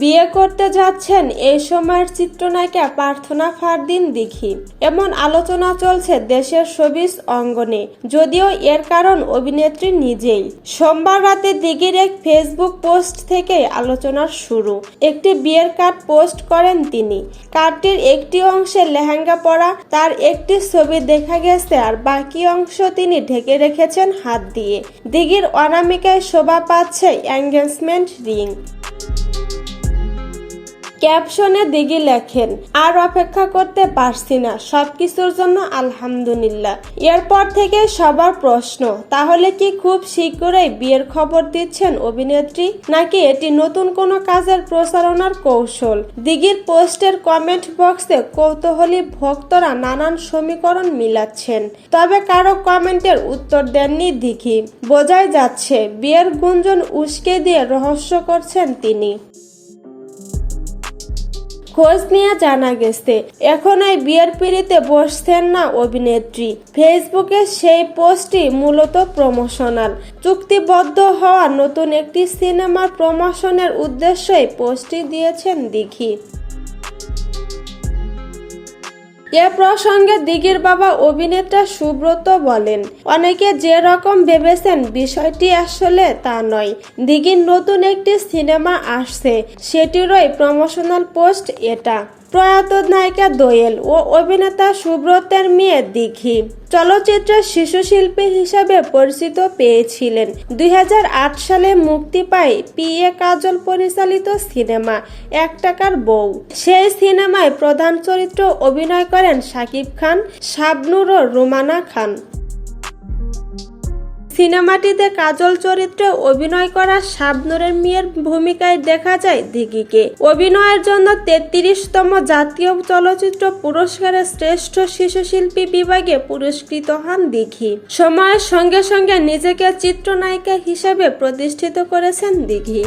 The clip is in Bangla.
বিয়ে করতে যাচ্ছেন এই সময়ের চিত্রনায়িকা প্রার্থনা ফারদিন দিঘি। এমন আলোচনা চলছে দেশের শোবিস অঙ্গনে, যদিও এর কারণ অভিনেত্রী নিজেই। সোমবার রাতে দিঘির এক ফেসবুক পোস্ট থেকে আলোচনার শুরু। একটি বিয়ের কার্ড পোস্ট করেন তিনি। কার্ডটির একটি অংশে লেহেঙ্গা পরা, তার একটি ছবি দেখা গেছে আর বাকি অংশ তিনি ঢেকে রেখেছেন হাত দিয়ে। দিঘির অনামিকায় শোভা পাচ্ছে এঙ্গেজমেন্ট রিং। ক্যাপশনে দিঘি লেখেন, আর অপেক্ষা করতে পারছি না, সবকিছুর জন্য আলহামদুলিল্লাহ। এরপর থেকে সবার প্রশ্ন, তাহলে কি খুব শীঘ্রই বিয়ের খবর দিচ্ছেন অভিনেত্রী? নাকি এটি নতুন কোনো কাজের প্রচারণার কৌশল? দিঘির পোস্টের কমেন্ট বক্সে কৌতূহলী ভক্তরা নানান সমীকরণ মিলাচ্ছেন, তবে কারও কমেন্টের উত্তর দেননি দিঘি। বোঝাই যাচ্ছে, বিয়ের গুঞ্জন উস্কে দিয়ে রহস্য করছেন তিনি। খোঁজ নিয়ে জানা গেছে, এখন এই বিয়ের পিড়িতে বসছেন না অভিনেত্রী। ফেসবুকে সেই পোস্টটি মূলত প্রমোশনাল। চুক্তিবদ্ধ হওয়া নতুন একটি সিনেমার প্রমোশনের উদ্দেশ্যে পোস্টটি দিয়েছেন দিঘি। এ প্রসঙ্গে দিঘির বাবা অভিনেতা সুব্রত বলেন, অনেকে যে রকম ভেবেছেন বিষয়টি আসলে তা নয়। দিঘির নতুন একটি সিনেমা আসছে, সেটিরই প্রমোশনাল পোস্ট এটা। প্রয়াত নায়িকা দোয়েল ও অভিনেতা সুব্রতের মেয়ে দীঘি চলচ্চিত্রের শিশু শিল্পী হিসাবে পরিচিত পেয়েছিলেন। দুই হাজার আট সালে মুক্তি পায় পি এ কাজল পরিচালিত সিনেমা এক টাকার বউ। সেই সিনেমায় প্রধান চরিত্র অভিনয় করেন শাকিব খান, শাবনুর ও রুমানা খান। সিনেমাটিতে কাজল চরিত্রে অভিনয় করা শাবনুরের মেয়ের ভূমিকায় দেখা যায় দিঘিকে। অভিনয়ের জন্য তেত্রিশতম জাতীয় চলচ্চিত্র পুরস্কারে শ্রেষ্ঠ শিশু শিল্পী বিভাগে পুরস্কৃত হন দিঘি। সময়ের সঙ্গে সঙ্গে নিজেকে চিত্রনায়িকা হিসেবে প্রতিষ্ঠিত করেছেন দিঘি।